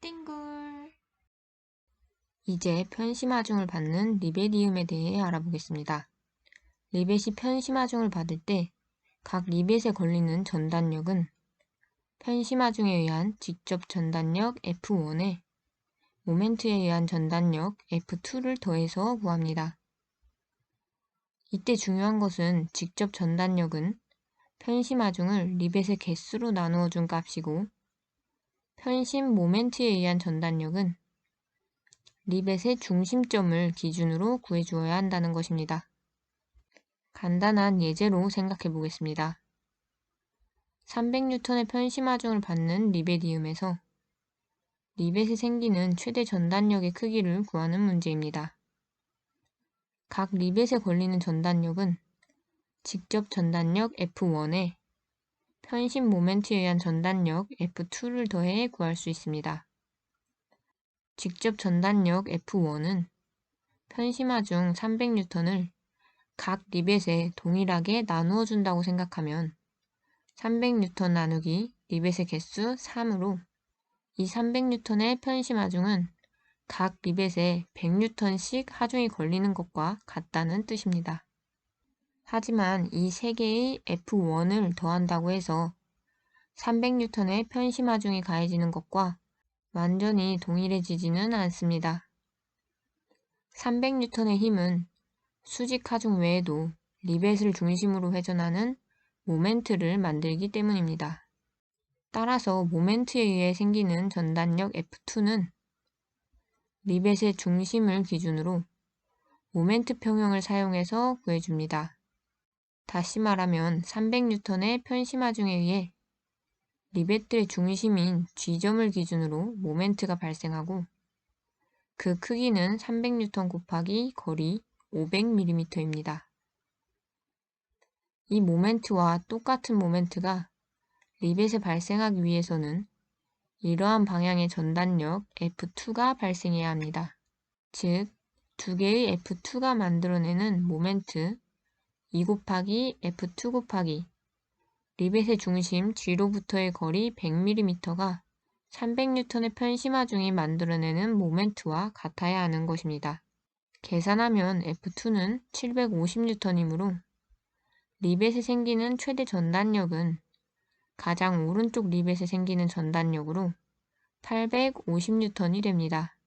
띵굴 이제 편심하중을 받는 리벳이음에 대해 알아보겠습니다. 리벳이 편심하중을 받을 때 각 리벳에 걸리는 전단력은 편심하중에 의한 직접 전단력 F1에 모멘트에 의한 전단력 F2를 더해서 구합니다. 이때 중요한 것은 직접 전단력은 편심하중을 리벳의 개수로 나누어 준 값이고 편심 모멘트에 의한 전단력은 리벳의 중심점을 기준으로 구해주어야 한다는 것입니다. 간단한 예제로 생각해 보겠습니다. 300N의 편심하중을 받는 리벳이음에서 리벳에 생기는 최대 전단력의 크기를 구하는 문제입니다. 각 리벳에 걸리는 전단력은 직접 전단력 F1에 편심 모멘트에 의한 전단력 F2를 더해 구할 수 있습니다. 직접 전단력 F1은 편심하 중 300N을 각 리벳에 동일하게 나누어 준다고 생각하면 300N 나누기 리벳의 개수 3으로 이 300N의 편심 하중은 각 리벳에 100N씩 하중이 걸리는 것과 같다는 뜻입니다. 하지만 이 세 개의 F1을 더한다고 해서 300N의 편심 하중이 가해지는 것과 완전히 동일해지지는 않습니다. 300N의 힘은 수직 하중 외에도 리벳을 중심으로 회전하는 모멘트를 만들기 때문입니다. 따라서 모멘트에 의해 생기는 전단력 F2는 리벳의 중심을 기준으로 모멘트 평형을 사용해서 구해줍니다. 다시 말하면 300N의 편심하중에 의해 리벳들의 중심인 G점을 기준으로 모멘트가 발생하고 그 크기는 300N 곱하기 거리 500mm입니다. 이 모멘트와 똑같은 모멘트가 리벳에 발생하기 위해서는 이러한 방향의 전단력 F2가 발생해야 합니다. 즉, 두 개의 F2가 만들어내는 모멘트 2 곱하기 F2 곱하기 리벳의 중심 G로부터의 거리 100mm가 300N의 편심하중이 만들어내는 모멘트와 같아야 하는 것입니다. 계산하면 F2는 750N이므로 리벳에 생기는 최대 전단력은 가장 오른쪽 리벳에 생기는 전단력으로 850N이 됩니다.